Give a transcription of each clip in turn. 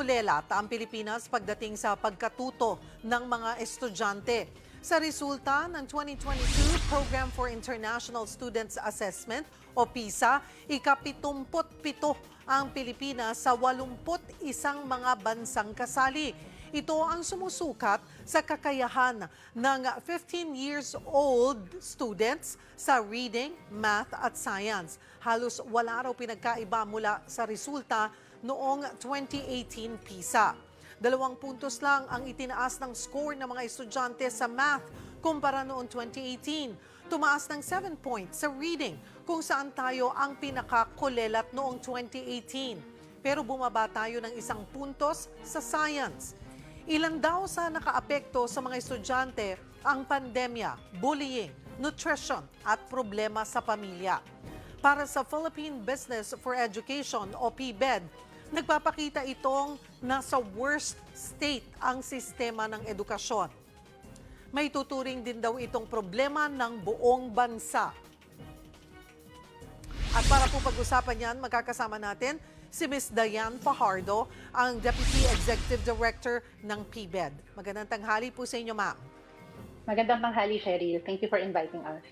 Nangungulela ang Pilipinas pagdating sa pagkatuto ng mga estudyante. Sa resulta ng 2022 Program for International Students Assessment o PISA, ikapitumput-pito ang Pilipinas sa 81 mga bansang kasali. Ito ang sumusukat sa kakayahan ng 15 years old students sa reading, math at science. Halos wala raw pinagkaiba mula sa resulta noong 2018 PISA. Dalawang puntos lang ang itinaas ng score ng mga estudyante sa math kumpara noong 2018. Tumaas ng 7 points sa reading kung saan tayo ang pinakakulelat noong 2018. Pero bumaba tayo ng isang puntos sa science. Ilan daw sa nakaapekto sa mga estudyante ang pandemya, bullying, nutrition at problema sa pamilya. Para sa Philippine Business for Education o PBED, nagpapakita itong nasa worst state ang sistema ng edukasyon. May tuturing din daw itong problema ng buong bansa. At para po pag-usapan yan, magkakasama natin si Ms. Diane Fajardo, ang Deputy Executive Director ng PBED. Magandang tanghali po sa inyo, ma'am. Magandang tanghali, Cheryl. Thank you for inviting us.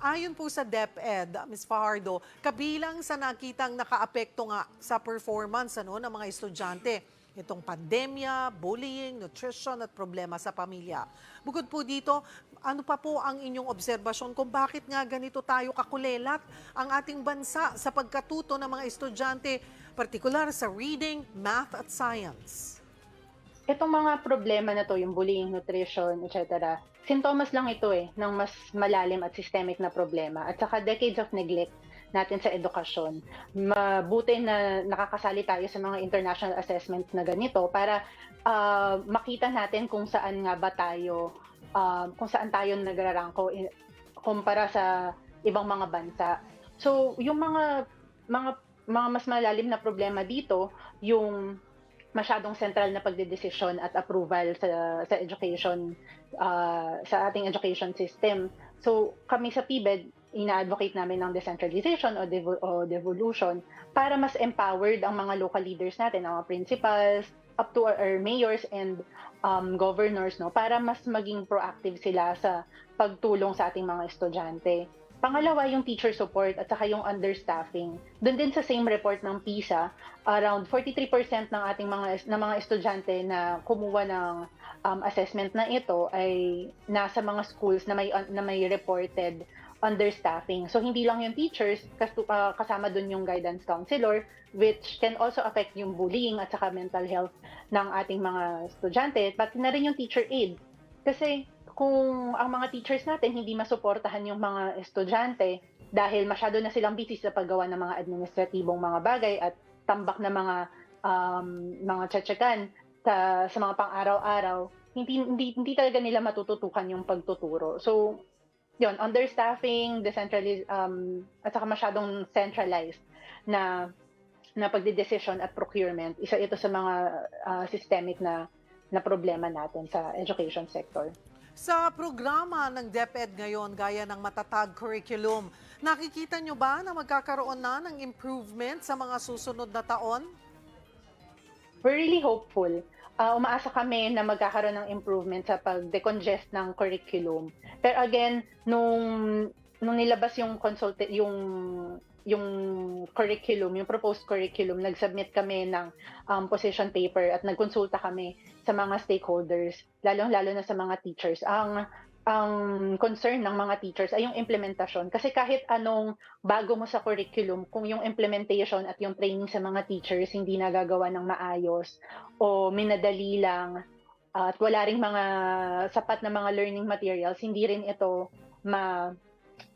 Ayon po sa DepEd, Ms. Fajardo, kabilang sa nakitang nakaapekto nga sa performance ano, ng mga estudyante, itong pandemya, bullying, nutrition at problema sa pamilya. Bukod po dito, ano pa po ang inyong obserbasyon kung bakit nga ganito tayo kakulelat ang ating bansa sa pagkatuto ng mga estudyante, partikular sa reading, math at science? Itong mga problema na to, yung bullying, nutrition, etc., sintomas lang ito eh, ng mas malalim at systemic na problema. At saka decades of neglect natin sa edukasyon. Mabuti na nakakasali tayo sa mga international assessment na ganito para ah, makita natin kung saan nga ba tayo, ah, kung saan tayo nagrarangko in- kumpara sa ibang mga bansa. So, yung mga mga mga mas malalim na problema dito, yung masyadong central na pagdedesisyon at approval sa sa education uh, sa ating education system. So kami sa PBED ina-advocate namin ng decentralization o, devo- o devolution para mas empowered ang mga local leaders natin, ang mga principals, up to our, mayors and um, governors no para mas maging proactive sila sa pagtulong sa ating mga estudyante. Pangalawa, yung teacher support at saka yung understaffing. Doon din sa same report ng PISA, around 43% ng ating mga ng mga estudyante na kumuha ng um, assessment na ito ay nasa mga schools na may na may reported understaffing. So hindi lang yung teachers, ah, kasama doon yung guidance counselor which can also affect yung bullying at saka mental health ng ating mga estudyante, pati na rin yung teacher aid. Kasi kung ang mga teachers natin hindi masuportahan yung mga estudyante dahil masyado na silang busy sa paggawa ng mga administratibong mga bagay at tambak na mga um, mga tsatsagan sa, sa mga pang-araw-araw, hindi, hindi, hindi talaga nila matututukan yung pagtuturo. So, yun, understaffing, decentralized, um, at saka masyadong centralized na na pagdedesisyon at procurement, isa ito sa mga ah, systemic na na problema natin sa education sector. Sa programa ng DepEd ngayon, gaya ng matatag curriculum, nakikita nyo ba na magkakaroon na ng improvement sa mga susunod na taon? We're really hopeful. Ah, umaasa kami na magkakaroon ng improvement sa pag-decongest ng curriculum. Pero again, nung nung nilabas yung consult yung yung curriculum, yung proposed curriculum, nag-submit kami ng um, position paper at nagkonsulta kami sa mga stakeholders, lalong-lalo na sa mga teachers. Ang ang concern ng mga teachers ay yung implementasyon. Kasi kahit anong bago mo sa curriculum, kung yung implementation at yung training sa mga teachers hindi nagagawa ng maayos o minadali lang at wala ring mga sapat na mga learning materials, hindi rin ito ma,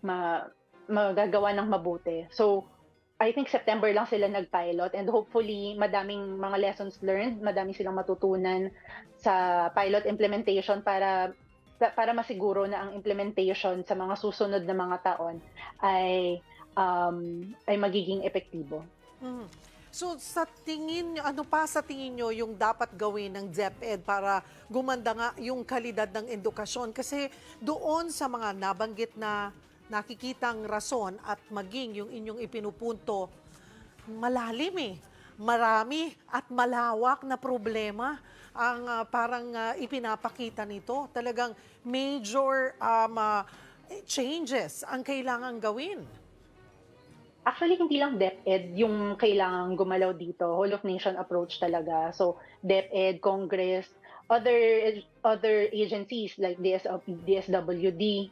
ma magagawa ng mabuti. So, I think September lang sila nag-pilot and hopefully madaming mga lessons learned, madami silang matutunan sa pilot implementation para para masiguro na ang implementation sa mga susunod na mga taon ay um, ay magiging epektibo. Mhm. So sa tingin nyo, ano pa sa tingin nyo yung dapat gawin ng DepEd para gumanda nga yung kalidad ng edukasyon? Kasi doon sa mga nabanggit na nakikitang rason at maging yung inyong ipinupunto, malalim eh. marami at malawak na problema ang ah, parang ah, ipinapakita nito. Talagang major um, ah, changes ang kailangan gawin. Actually, hindi lang DepEd yung kailangan gumalaw dito. Whole of nation approach talaga. So, DepEd, Congress, other other agencies like DSW, DSWD,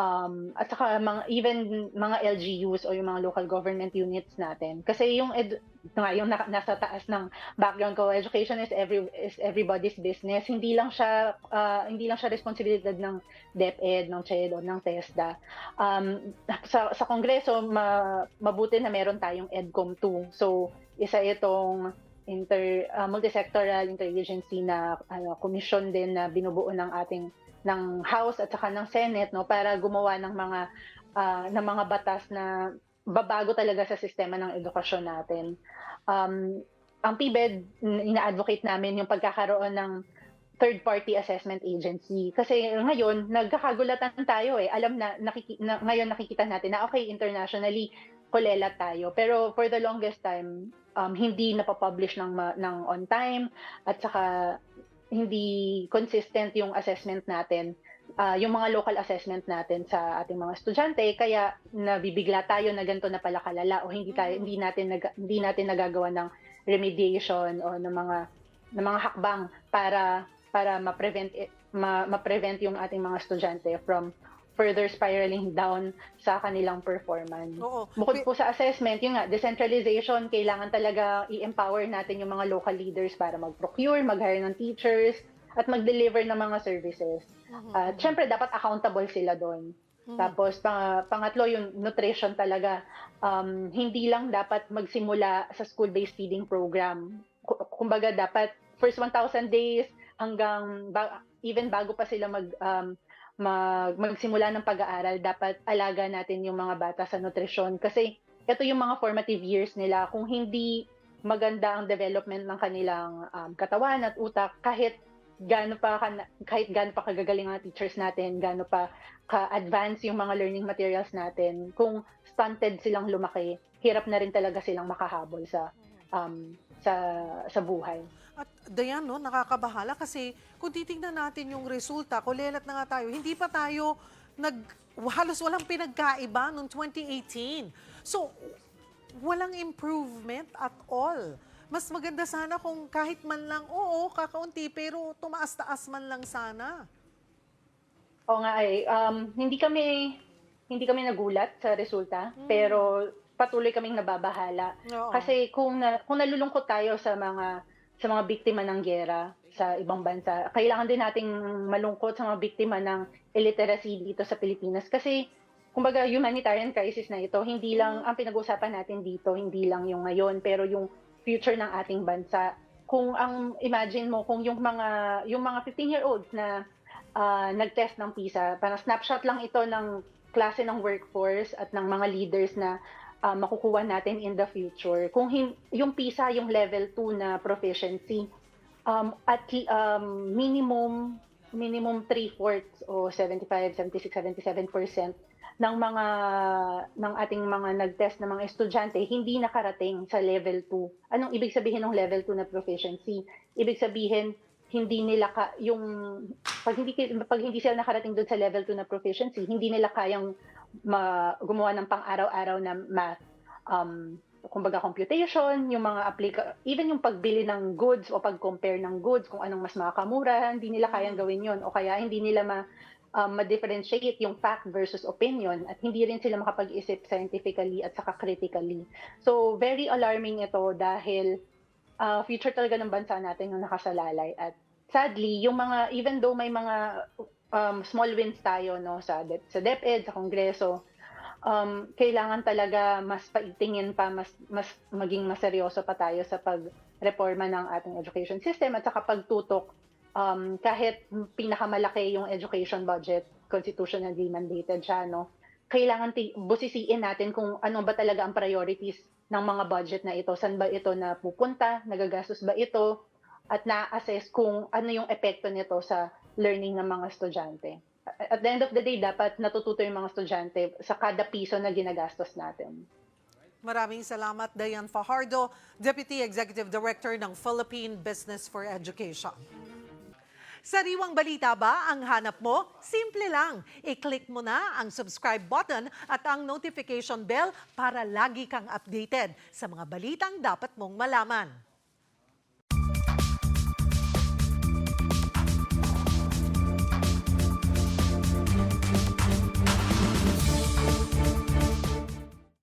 um, at saka mga, even mga LGUs o yung mga local government units natin. Kasi yung, ed, nga, yung na, nasa taas ng background ko, education is every is everybody's business. Hindi lang siya ah, hindi lang siya responsibilidad ng DepEd, ng CHED o ng TESDA. Um, sa sa Kongreso ma, mabuti na meron tayong EDCOM 2. So isa itong inter ah, multisectoral interagency na ano commission din na binubuo ng ating ng House at saka ng Senate no para gumawa ng mga ah, ng mga batas na babago talaga sa sistema ng edukasyon natin. Um, ang PBED, ina-advocate namin yung pagkakaroon ng third-party assessment agency. Kasi ngayon, nagkakagulatan tayo eh. Alam na, nakiki, na, ngayon nakikita natin na okay, internationally, kulela tayo. Pero for the longest time, um, hindi napapublish ng, ma- ng on time at saka hindi consistent yung assessment natin ah, yung mga local assessment natin sa ating mga estudyante kaya nabibigla tayo na ganito na pala kalala o hindi tayo hindi natin nag, hindi natin nagagawa ng remediation o ng mga ng mga hakbang para para ma-prevent ma, ma-prevent yung ating mga estudyante from further spiraling down sa kanilang performance. Oo. Bukod po sa assessment, yun nga, decentralization, kailangan talaga i-empower natin yung mga local leaders para mag-procure, mag-hire ng teachers, at mag-deliver ng mga services. Mhm. At syempre, dapat accountable sila doon. Mhm. Tapos, pang, pangatlo, yung nutrition talaga. Um, hindi lang dapat magsimula sa school-based feeding program. Ku- Kumbaga, dapat first 1,000 days hanggang ba- even bago pa sila mag um, mag, magsimula ng pag-aaral, dapat alaga natin yung mga bata sa nutrisyon. Kasi ito yung mga formative years nila. Kung hindi maganda ang development ng kanilang um, katawan at utak, kahit gaano pa ka- kahit gaano pa kagagaling ang teachers natin, gaano pa ka-advance yung mga learning materials natin, kung stunted silang lumaki, hirap na rin talaga silang makahabol sa um, sa sa buhay. At Dayan, no, nakakabahala kasi kung titingnan natin yung resulta, kulelat na nga tayo, hindi pa tayo nag, halos walang pinagkaiba noong 2018. So, walang improvement at all. Mas maganda sana kung kahit man lang, oo, kakaunti, pero tumaas-taas man lang sana. Oo nga ay, um, hindi kami hindi kami nagulat sa resulta, pero patuloy kaming nababahala. Oo. Kasi kung na, kung nalulungkot tayo sa mga sa mga biktima ng gera sa ibang bansa, kailangan din nating malungkot sa mga biktima ng illiteracy dito sa Pilipinas kasi kumbaga humanitarian crisis na ito, hindi lang ang pinag-uusapan natin dito, hindi lang yung ngayon, pero yung future ng ating bansa. Kung ang imagine mo kung yung mga yung mga 15-year-olds na ah, nag-test ng PISA, parang snapshot lang ito ng klase ng workforce at ng mga leaders na ah, makukuha natin in the future. Kung hin- yung PISA, yung level 2 na proficiency, um, at um, minimum minimum 3-fourths o 75, 76, 77% ng mga ng ating mga nag-test na mga estudyante hindi nakarating sa level 2. Anong ibig sabihin ng level 2 na proficiency? Ibig sabihin hindi nila ka, yung pag hindi pag hindi sila nakarating doon sa level 2 na proficiency, hindi nila kayang ma, gumawa ng pang-araw-araw na math um kumbaga computation, yung mga applica even yung pagbili ng goods o pag-compare ng goods kung anong mas makakamura, hindi nila kayang gawin yon o kaya hindi nila ma um, ma-differentiate yung fact versus opinion at hindi rin sila makapag-isip scientifically at saka critically. So very alarming ito dahil uh, future talaga ng bansa natin yung nakasalalay at sadly yung mga even though may mga um, small wins tayo no sa Dep- sa DepEd sa Kongreso. Um, kailangan talaga mas paitingin pa mas mas maging maseryoso pa tayo sa pagreforma ng ating education system at saka pagtutok um, kahit pinakamalaki yung education budget constitutionally mandated siya no. Kailangan ti- busisiin natin kung ano ba talaga ang priorities ng mga budget na ito saan ba ito na pupunta nagagastos ba ito at na-assess kung ano yung epekto nito sa learning ng mga estudyante. At the end of the day, dapat natututo yung mga estudyante sa kada piso na ginagastos natin. Maraming salamat, Dayan Fajardo, Deputy Executive Director ng Philippine Business for Education. Sariwang balita ba ang hanap mo? Simple lang. I-click mo na ang subscribe button at ang notification bell para lagi kang updated sa mga balitang dapat mong malaman.